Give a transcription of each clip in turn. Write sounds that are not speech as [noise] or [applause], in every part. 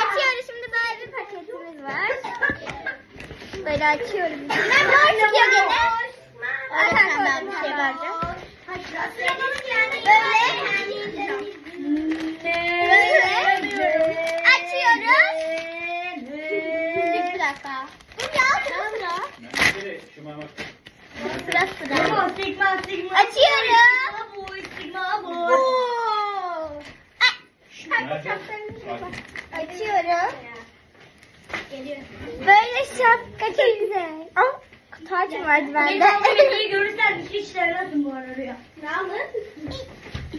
Açıyoruz şimdi böyle bir paketimiz var. Böyle açıyoruz. Ben mor çıkıyor gene. Öğretmenden bir şey vardı. Böyle vardı Benim abimi görürsen hiç sevmezsin bu arada ya. Ne aldın?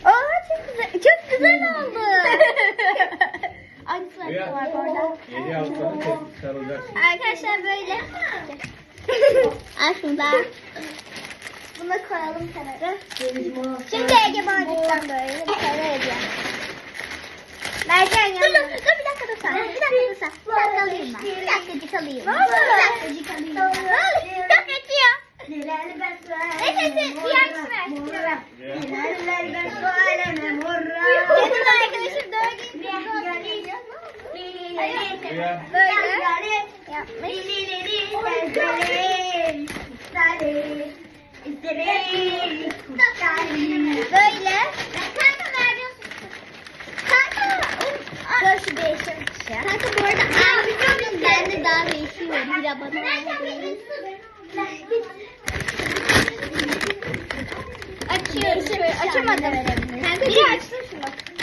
Aa çok güzel. Çok güzel oldu. Aynısı Rüya. var orada. Yedi haftanın tek sarılacaksın. Arkadaşlar böyle. Aslında. Bunu koyalım kenara. Şimdi egemenlikten böyle bir tane hediye. Mercan ya. Dur dur dur bir dakika dur sen. Bir dakika dur sen. Bir dakika alayım ben. Bir dakikacık alayım. Bir dakikacık alayım. Ne olur? هلال بسوالم Evet, evet, diğer kişi ver. هلال بسوالم مرة Yakın arkadaşım dördüncü sınıfta değil. Böyle. Yapmış. Böyle. Kanka veriyorsun. Kanka. Koş değişim kişi. Kanka bu arada abim ben de daha değişiyor. Mira bana. verdi. Açıyorum. Açamadım. Kanka bir açtım şunu.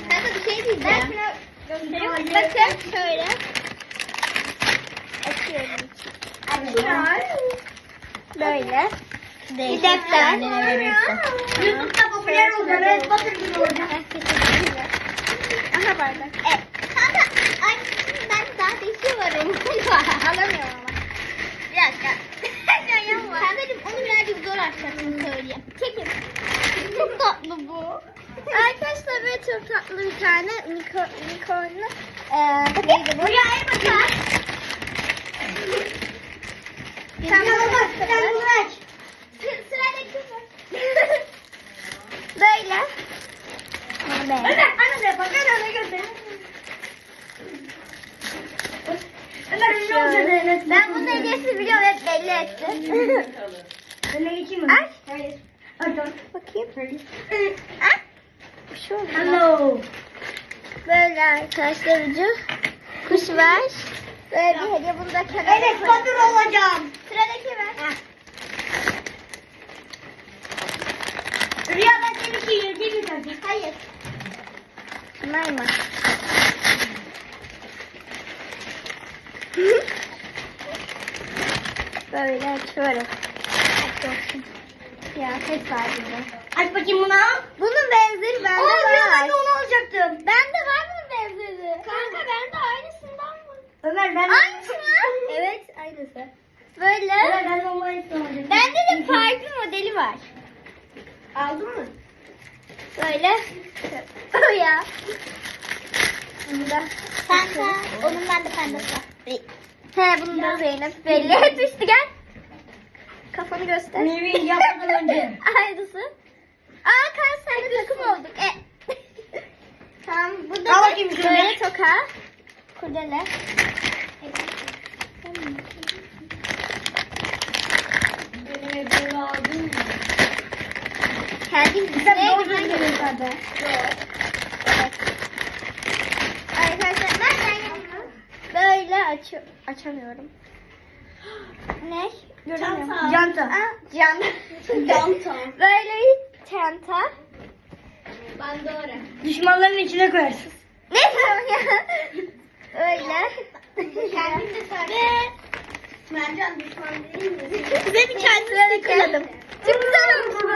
Kanka bir şey diyeceğim. Bakın şöyle. Açıyorum. Açıyorum. Böyle. Bir defter. YouTube'da popüler olacağım. Evet, Batır gibi olacağım. Aha bardak. Evet. Kanka ay ben daha değişiyorum. Alamıyorum ama. Bir dakika. Kankacığım onu birazcık zor açacaksın söyleyeyim. Çekin. Çok tatlı bu. Arkadaşlar böyle çok tatlı bir tane Nico, unicornlu eee neydi bu? El bakar. Tamam. bak, sen bunu aç. Sı- Sıradaki. [laughs] Böyle. Ömer, anne de bak, anne göster. Ömer, ne olacak? Ben bunun hediyesini biliyorum hep belli ettim. Öne geçeyim mi? Aç. Hayır. Aç. Bakayım. Ah. Oldu. Hello. Böyle arkadaşlar ucu. Kuş var. Böyle bir hediye bunu da kenara Evet, koy. Batur olacağım. Sıradaki ver. Rüya ben seninki yedi mi tabii? Hayır. Bunlar mı? Böyle açıyorum. Aç olsun. Kıyafet var burada. Aç bakayım bunu. Bunun benzeri bende Oo, Rüya ben var. de onu alacaktım. Bende var bunun benzeri. Kanka bende aynısından mı? Ömer ben Aynısı mı? Evet aynısı. Böyle. Ömer ben de onu alacaktım. Bende de farklı modeli var. Aldın mı? Böyle. O ya. Bunda. Kanka. Onun bende pembesi var. He bunun da Zeynep belli [laughs] etmişti gel. Kafanı göster. Nevi yapmadan önce. [laughs] Aynısı. Şaka. Kurdele. Benim evde aldım mı? Kendim bize ne oldu? Arkadaşlar ben böyle aç açamıyorum. Ne? Göremiyorum. Canta. Aa, böyle bir çanta. Bandora. Düşmanların içine koyarsın. Ne ya? Öyle. Kendim de söyle. Mercan düşman değil mi? Size bir çanta tıkladım. Çok güzel olmuş bu.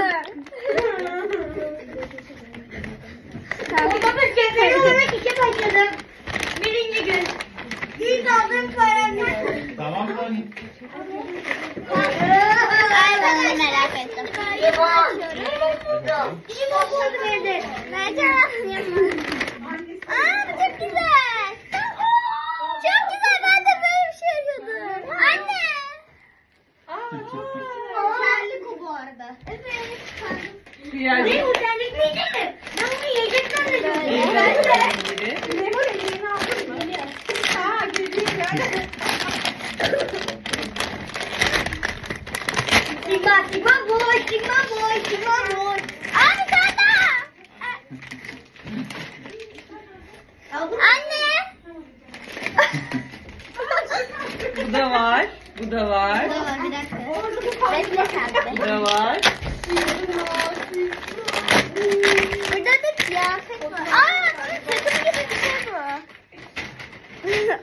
Baba kendimi olarak işe başladım. Birinci gün. İlk aldığım kalemler. Tamam mı? Ay ben de merak ettim. Bakalım. İyi oldu verdi. Mercan. yani. Orayı özendirmeyecek mi? Ben bunu yiyecekten de gördüm. Ben de. Lemur elini aldın mı? Ha gülüyor. Sigma, sigma boy, sigma boy, sigma boy. Abi. Anne. Bu da var. Bu da var. Bu da var bir dakika. Bu da var.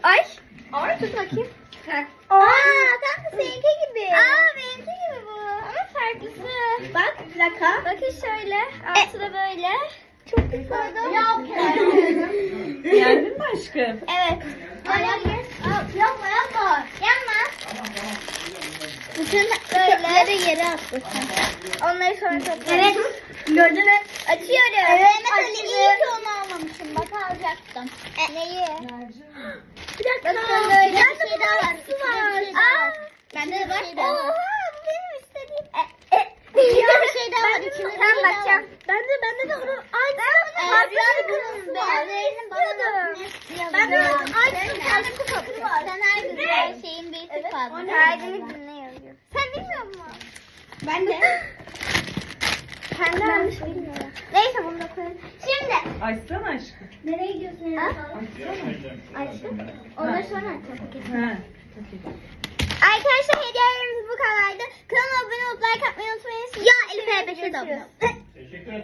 Ay. Ay tut bakayım. Aa tam da seninki gibi. Aa benimki gibi bu. Ama farklısı. Bak bir dakika. Bakın şöyle. Altı da böyle. Çok güzel. Beğendin mi aşkım? Evet. Yapma yapma. Yanma. Bütün böyle yere atlasın. Onları sonra toplayalım. Evet. Gördün mü? Açıyorum. Evet, açtım. iyi ki onu almamışım. Bak alacaktım. E, neyi? Bir dakika. Bakın böyle bir şey daha var. bu var. Aa, Bende de var. Oha bu benim istediğim. E, e. bir şey daha var. İçinde bir şey daha var. Bende bende de onun aynı. Ben ben bir bunun var. bana Ben de aynı kendi kupası var. Sen her gün her şeyin bir o ne? Her gün ne yazıyor? Sen bilmiyor musun? Ben de. [laughs] Kendi almış bilmiyorum. Neyse bunu da koyalım. Şimdi. Açsana aşkım. Nereye gidiyorsun ya? Açtım. Ondan sonra açalım. Ha. Arkadaşlar hediyelerimiz bu kadardı. Kanalıma abone olup like atmayı unutmayın. Ya Elif E5'e de abone olun. Teşekkür ederim.